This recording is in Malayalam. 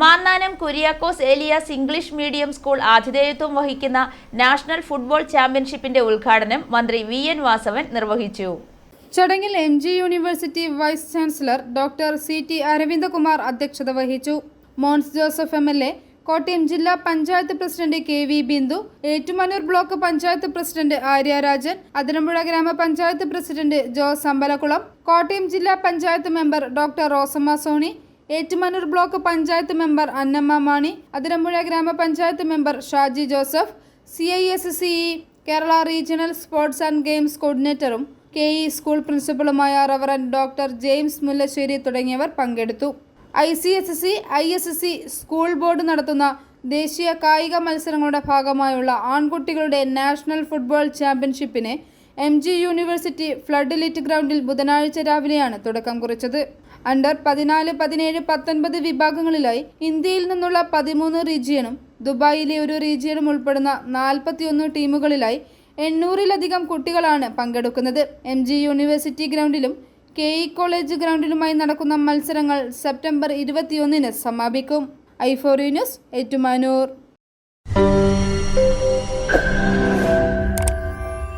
Mannanam Kuriakose Elias English medium school ആതിഥേയത്വം വഹിക്കുന്ന നാഷണൽ ഫുട്ബോൾ ചാമ്പ്യൻഷിപ്പിന്റെ ഉദ്ഘാടനം മന്ത്രി വി എൻ വാസവൻ നിർവഹിച്ചു. ചടങ്ങിൽ M G university vice chancellor doctor C T Aravindakumar അധ്യക്ഷത വഹിച്ചു. Mons Joseph M L A Kottayam ജില്ലാ panchayat president K V Bindu Ettumanoor block panchayat president Arya Rajan Athirampuzha ഗ്രാമപഞ്ചായത്ത് പ്രസിഡന്റ് ജോസ് അമ്പലക്കുളം കോട്ടയം ജില്ലാ panchayat member doctor Rosamma Sony Ettumanoor block panchayat member Annamma Mani Athirampuzha ഗ്രാമപഞ്ചായത്ത് member Shaji Joseph C I S C E Kerala regional sports and games കോർഡിനേറ്ററും K E school പ്രിൻസിപ്പളുമായ reverend doctor James Mullassery തുടങ്ങിയവർ പങ്കെടുത്തു. I C S C I S C school board നടത്തുന്ന ദേശീയ കായിക മത്സരങ്ങളുടെ ഭാഗമായുള്ള ആൺകുട്ടികളുടെ നാഷണൽ ഫുട്ബോൾ ചാമ്പ്യൻഷിപ്പിന് M G university flood Litt ഗ്രൗണ്ടിൽ ബുധനാഴ്ച രാവിലെയാണ് തുടക്കം കുറിച്ചത്. അണ്ടർ പതിനാല് പതിനേഴ് പത്തൊൻപത് വിഭാഗങ്ങളിലായി ഇന്ത്യയിൽ നിന്നുള്ള പതിമൂന്ന് റീജിയനും ദുബായിലെ ഒരു റീജിയനും ഉൾപ്പെടുന്ന നാൽപ്പത്തിയൊന്ന് ടീമുകളിലായി എണ്ണൂറിലധികം കുട്ടികളാണ് പങ്കെടുക്കുന്നത്. എം ജി യൂണിവേഴ്സിറ്റി ഗ്രൗണ്ടിലും കെ ഇ കോളേജ് ഗ്രൗണ്ടിലുമായി നടക്കുന്ന മത്സരങ്ങൾ സെപ്റ്റംബർ ഇരുപത്തിയൊന്നിന് സമാപിക്കും. ഐഫോറി ന്യൂസ് ഏറ്റുമാനൂർ.